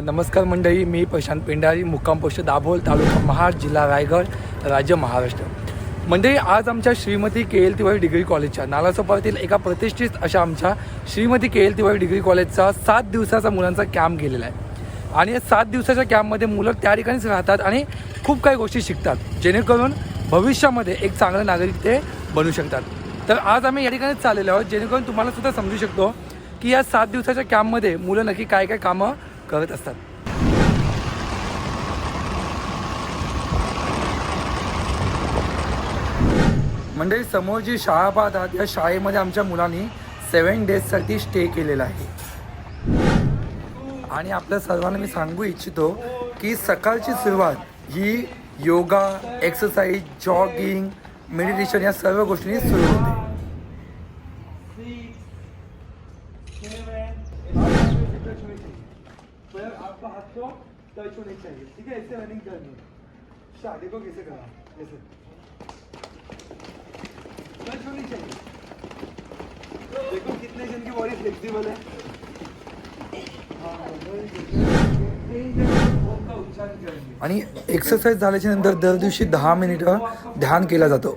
नमस्कार मंडळी मी प्रशांत पेंढारी मुक्काम पोस्ट दाभोल तालुका महाड जिल्हा रायगड राज्य महाराष्ट्र. मंडळी आज आमच्या Shrimati K L Tiwari degree कॉलेजच्या नालासोपातील एका प्रतिष्ठित अशा आमच्या Shrimati K L Tiwari degree कॉलेजचा सात दिवसाचा मुलांचा कॅम्प गेलेला आहे. आणि या सात दिवसाच्या कॅम्पमध्ये मुलं त्या ठिकाणीच राहतात आणि खूप काही गोष्टी शिकतात जेणेकरून भविष्यामध्ये एक चांगलं नागरिक ते बनू शकतात. तर आज आम्ही या ठिकाणीच चाललेलो आहोत जेणेकरून तुम्हाला सुद्धा समजू शकतो की या सात दिवसाच्या कॅम्पमध्ये मुलं नक्की काय काय कामं करत असतात. मंडळी समोर जी शाळा पाहतात या शाळेमध्ये आमच्या मुलांनी सेवन डेजसाठी स्टे केलेला आहे. आणि आपल्या सर्वांना मी सांगू इच्छितो की सकाळची सुरुवात ही योगा एक्सरसाइज जॉगिंग मेडिटेशन या सर्व गोष्टींनी सुरू होते. पर आपका हाथ को टच होने चाहिए ठीक है ऐसे रनिंग करनी है को कैसे करा ऐसे टच होनी चाहिए देखो कितने जन की बॉडी फ्लेक्सिबल है आणि एक्सरसाइज झाल्याच्यानंतर दर दिवशी दहा मिनिटं ध्यान केला जातो.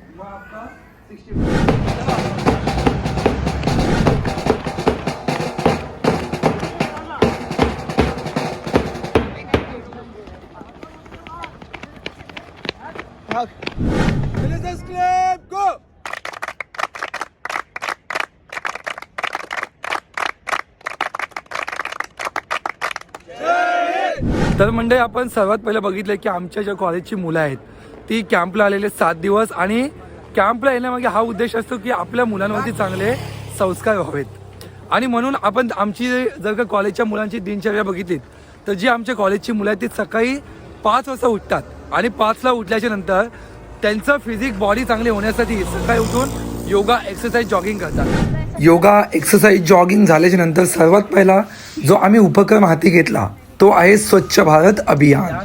तर म्हणजे आपण सर्वात पहिलं बघितलं की आमच्या ज्या कॉलेजची मुलं आहेत ती कॅम्पला आलेले सात दिवस आणि कॅम्पला येण्यामागे हा उद्देश असतो की आपल्या मुलांवरती चांगले संस्कार व्हावेत. आणि म्हणून आपण आमची जर का कॉलेजच्या मुलांची दिनचर्या बघितली तर जी आमच्या कॉलेजची मुलं आहेत ती सकाळी पाच वाजता उठतात. आणि पाचला उठल्याच्या नंतर त्यांचं फिजिक बॉडी चांगली होण्यासाठी सकाळी उठून योगा एक्सरसाइज जॉगिंग करतात. योगा एक्सरसाइज जॉगिंग झाल्याच्यानंतर सर्वात पहिला जो आम्ही उपक्रम हाती घेतला तो आहे स्वच्छ भारत अभियान.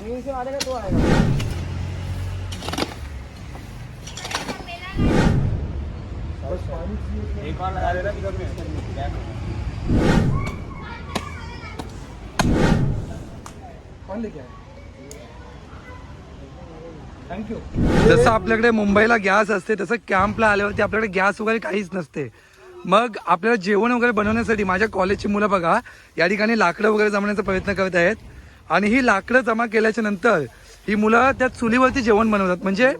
बड़ा से तो आएगा एक बार लगा देना में थँक्यू जसं आपल्याकडे मुंबईला गॅस असते तसं कॅम्पला आल्यावरती आपल्याकडे गॅस वगैरे काहीच नसते. मग आपल्याला जेवण वगैरे बनवण्यासाठी माझ्या कॉलेजची मुलं बघा या ठिकाणी लाकडं वगैरे जमण्याचा प्रयत्न करत आहेत. आणि ही लाकडं जमा केल्याच्यानंतर ही मुलं त्या चुलीवरती जेवण बनवतात. म्हणजे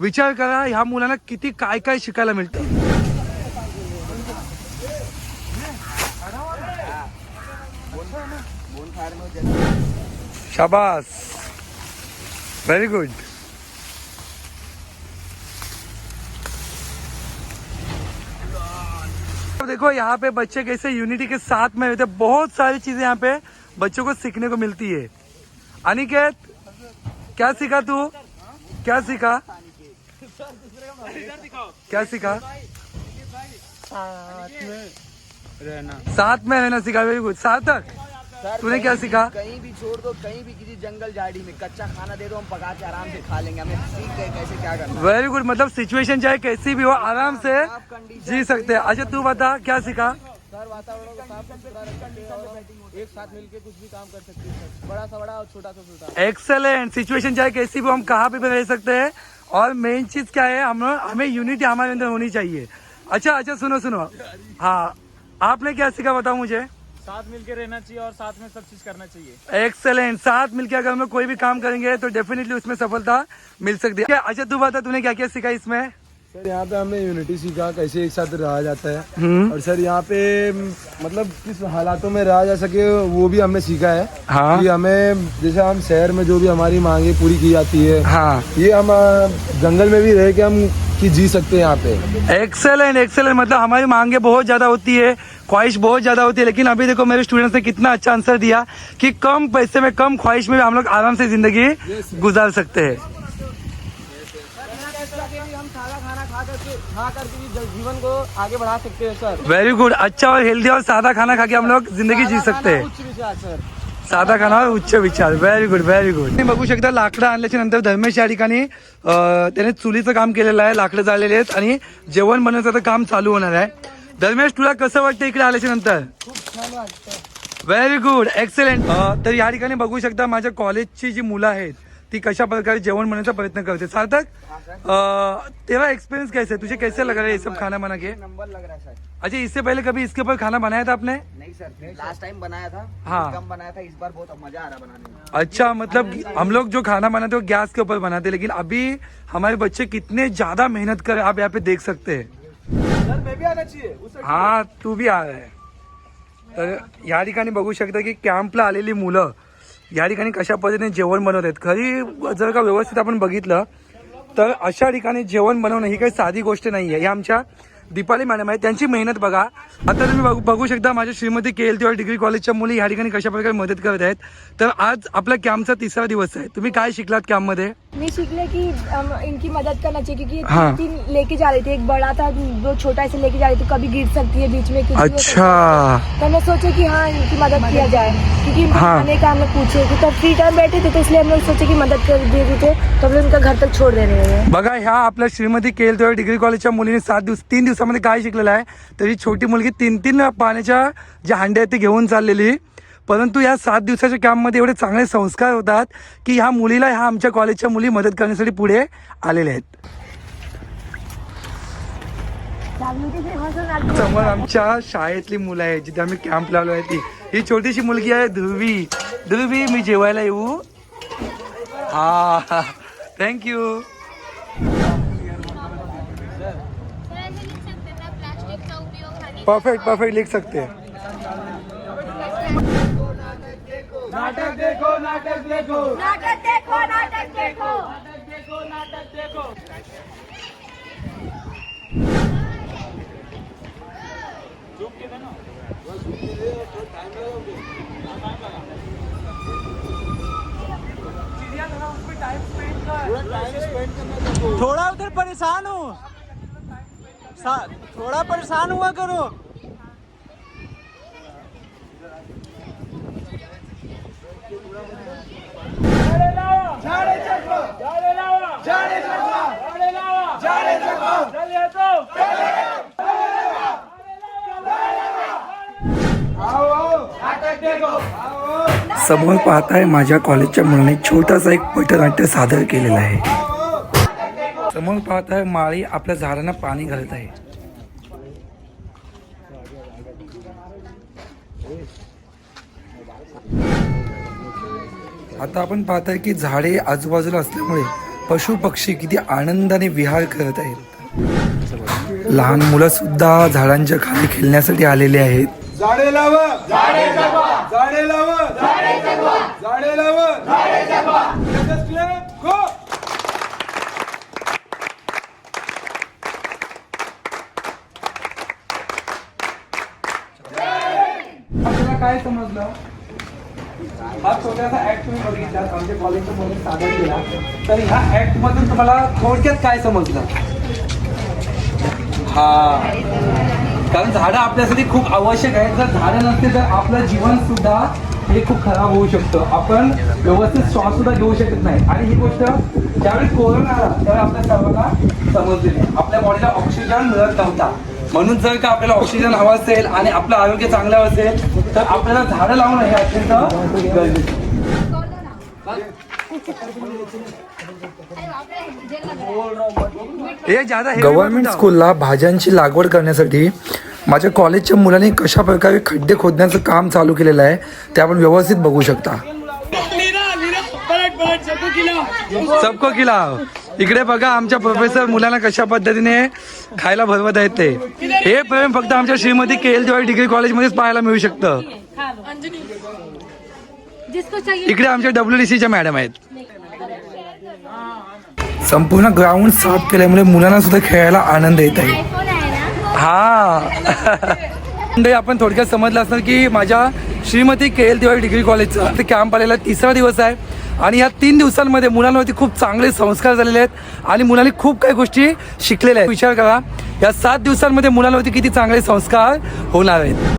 विचार करा ह्या मुलांना किती काय काय शिकायला मिळतं. शाबास. व्हेरी गुड देखो यहाँ पे बच्चे कैसे यूनिटी के साथ में रहते बहुत सारी चीजें यहाँ पे बच्चों को सीखने को मिलती है। अनिकेत क्या सीखा तू? क्या सीखा? क्या सीखा? साथ में रहना सीखा वेरी गुड। सार्थक सर, तूने क्या सीखा? कहीं भी छोड़ दो कहीं भी किसी जंगल झाड़ी में कच्चा खाना दे दो हम पका के आराम से खा लेंगे। हमें सीख गए कैसे क्या करना वेरी गुड मतलब सिचुएशन चाहे कैसी भी हो आराम से जी सकते हैं। अच्छा तू बता क्या सीखा? वातावरण को साफ़ सुथरा रखते और एक साथ मिलके कुछ भी काम कर सकते हैं बड़ा सा बड़ा और छोटा सा छोटा। एक्सेलेंट सिचुएशन चाहे कैसी भी हम कहाँ पे भी रह सकते हैं? और मेन चीज़ क्या है? हम हमें यूनिटी हमारे अंदर होनी चाहिए। अच्छा अच्छा सुनो सुनो। हाँ आपने क्या सीखा बताओ मुझे? साथ मिलके रहना चाहिए और साथ में सब चीज़ करना चाहिए। एक्सेलेंट साथ मिलकर अगर हम कोई भी काम करेंगे तो डेफिनेटली उसमें सफलता मिल सकती है। अच्छा तू बता तूने क्या क्या सीखा इसमें? सर यहाँ पे हमने यूनिटी सीखा कैसे एक साथ रहा जाता है। हम्म। और सर यहाँ पे मतलब किस हालातों में रहा जा सके वो भी हमने सीखा है। हाँ। कि हमें जैसे हम शहर में जो भी हमारी मांगे पूरी की जाती है हाँ। ये हम जंगल में भी रह के हम की जी सकते हैं यहाँ पे। एक्सेलेंट एक्सेलेंट मतलब हमारी मांगे बहुत ज़्यादा होती है ख्वाहिश बहुत ज़्यादा होती है लेकिन अभी देखो मेरे स्टूडेंट्स ने कितना अच्छा आंसर दिया कि कम पैसे में कम ख्वाहिश में भी हम लोग आराम से ज़िंदगी गुजार सकते हैं। खा ज- जीवन को आगे बढ़ा सकते हैं सर। वेरी गुड अच्छा और हेल्दी और सादा खाना खा के हम लोग जिंदगी जी सादा सकते खाना, हैं। उच्च विचार सर। साधा खाना और उच्च विचार. व्हेरी गुड व्हेरी गुड तुम्ही बघू शकता लाकडं आणल्याच्या नंतर धर्मेश या ठिकाणी अं, त्याने चुलीचं काम केलेलं आहे लाकडं जाळलेले आहेत आणि जेवण बनवण्याचं आता काम चालू होणार आहे. धर्मेश तुला कसं वाटतं इकडे आल्याच्यानंतर? व्हेरी गुड एक्सलेंट तर या ठिकाणी बघू शकता माझ्या कॉलेजची जी मुलं आहेत ती कशा प्रकारे जेवण का प्रयत्न करते. सार्थक अं, तेरा एक्सपीरियंस कैसे है? तुझे कैसे लग रहा है ये सब खाना बना के? नंबर लग रहा है सर. अच्छा इससे पहले कभी इसके ऊपर खाना बनाया था आपने? नहीं सर लास्ट टाइम बनाया था हाँ। कम बनाया था इस बार बहुत मज़ा आ रहा बनाने में. अच्छा मतलब हम लोग जो खाना बनाते हैं वो गैस के ऊपर बनाते लेकिन अभी हमारे बच्चे कितने ज़्यादा मेहनत कर आप यहाँ पे देख सकते हैं। हाँ तू भी आना चाहिए उस हा तू आ तर या ठिकाणी बघू शकता की कॅम्पला आलेली मुलं या ठिकाणी कशा पद्धतीने जेवण बनवत आहेत खरी जर का व्यवस्थित आपण बघितलं तर अशा ठिकाणी जेवण बनवणं ही काही साधी गोष्ट नाही आहे ही आमच्या दीपाली मॅडम आहे त्यांची मेहनत बघा. आता तुम्ही बघू बघू शकता माझ्या श्रीमती के एल डिग्री कॉलेजच्या मुली या ठिकाणी कशा प्रकारे मदत करत आहेत. तर आज आपल्या कॅम्पचा तिसरा दिवस आहे. तुम्ही काय शिकलात कॅम्पमध्ये? मैं सीखने की इनकी मदद करना चाहिए क्योंकि ये हाँ। तीन तीन लेके जा रही थी एक बड़ा था वो छोटा ऐसे लेके जा रही थी कभी गिर सकती है बीच में कुछ भी हो सकता अच्छा है। तो मैं सोचे कि हाँ इनकी मदद किया जाए क्योंकि इनको हाँ। खाने का हमें पूछे कि तो फ्री टाइम बैठे थे तो इसलिए हम लोग सोचे कि मदद कर दे रहे थे तो हम लोग उनका घर तक छोड़ दे रहे हैं बघा ह्या आपल्या श्रीमती के एल डिग्री कॉलेजच्या मुलीने सात दिवस तीन दिवसामध्ये काय शिकलेलं आहे तर ही छोटी मुलगी तीन तीन पाण्याच्या ज्या हांड्या आहेत ते घेऊन चाललेली परंतु या सात दिवसाच्या कॅम्पमध्ये एवढे चांगले संस्कार होतात की ह्या मुलीला ह्या आमच्या कॉलेजच्या मुली मदत करण्यासाठी पुढे आलेल्या आहेत. समोर आमच्या शाळेतली मुलं आहेत जिथे आम्ही कॅम्प लावलो आहे ती. ही छोटीशी मुलगी आहे ध्रुवी. ध्रुवी मी जेवायला येऊ? हा. थँक्यू परफेक्ट परफेक्ट लिख सकते. हैं देखो नाटक देखो। नाटक देखो नाटक देखो। नाटक देखो नाटक देखो। के देना। बस के दे टाइम टाइम लगा टाइम स्पेंड कर थोड़ा टाइम स्पेंड करना देखो थोड़ा उधर परेशान हूँ। थोड़ा परेशान हुआ करो। समोर पाहताय माझ्या कॉलेजच्या मुलाने छोटासा एक पटनाट्य सादर केलेला आहे. समोर पाहताय माळी आपल्या झाडांना पाणी घालत आहे. आता आपण पाहताय की झाडे आजूबाजूला असल्यामुळे पशु पक्षी किती आनंदाने विहार करत आहेत. लहान मुलं सुद्धा झाडांच्या खाली खेळण्यासाठी आलेले आहेत. झाडे लाव. झाडे जगवा. झाडे लाव. झाडे जगवा. झाडे लाव. झाडे जगवा. गो आपल्याला काय समजलं? हा छोटासा ऍक्ट तुम्ही बघितला. आमच्या कॉलेजच्या मुलांनी सादर केला. तर ह्या ऍक्ट मधून तुम्हाला थोडक्यात काय समजलं? हा. कारण झाडं आपल्यासाठी खूप आवश्यक आहे जर झाडं नसते तर आपलं जीवन सुद्धा हे खूप खराब होऊ शकतं. आपण व्यवस्थित श्वास सुद्धा घेऊ शकत नाही. आणि ही गोष्ट ज्यावेळी कोरोना आला त्यावेळी आपल्या सर्वांना समजलेली आहे. आपल्या बॉडीला ऑक्सिजन मिळत नव्हता. म्हणून जर का आपल्याला ऑक्सिजन हवा असेल आणि आपलं आरोग्य चांगलं असेल तर आपल्याला झाडं लावणं हे अत्यंत गरजेचं. गव्हर्नमेंट स्कूलला भाज्यांची लागवड करण्यासाठी माझ्या कॉलेजच्या मुलांनी कशा प्रकारे खड्डे खोदण्याचं काम चालू केलेलं आहे ते आपण व्यवस्थित बघू शकता. सबको खिलाव इकडे बघा आमच्या प्रोफेसर मुलांना कशा पद्धतीने खायला भरवत आहेत ते. हे प्रेम फक्त आमच्या श्रीमती के एल डिग्री कॉलेजमध्येच पाहायला मिळू शकतं. इकडे आमच्या डब्ल्यू डी सीच्या मॅडम आहेत. संपूर्ण ग्राउंड साफ केल्यामुळे मुलांना सुद्धा खेळायला आनंद येत आहे. हा. आपण थोडक्यात समजलं असणार की माझ्या Shrimati K L Tiwari degree कॉलेजचा ते कॅम्प आलेला तिसरा दिवस आहे. आणि या तीन दिवसांमध्ये मुलांवरती खूप चांगले संस्कार झालेले आहेत आणि मुलांनी खूप काही गोष्टी शिकलेल्या आहेत. विचार करा या सात दिवसांमध्ये मुलांवरती किती चांगले संस्कार होणार आहेत.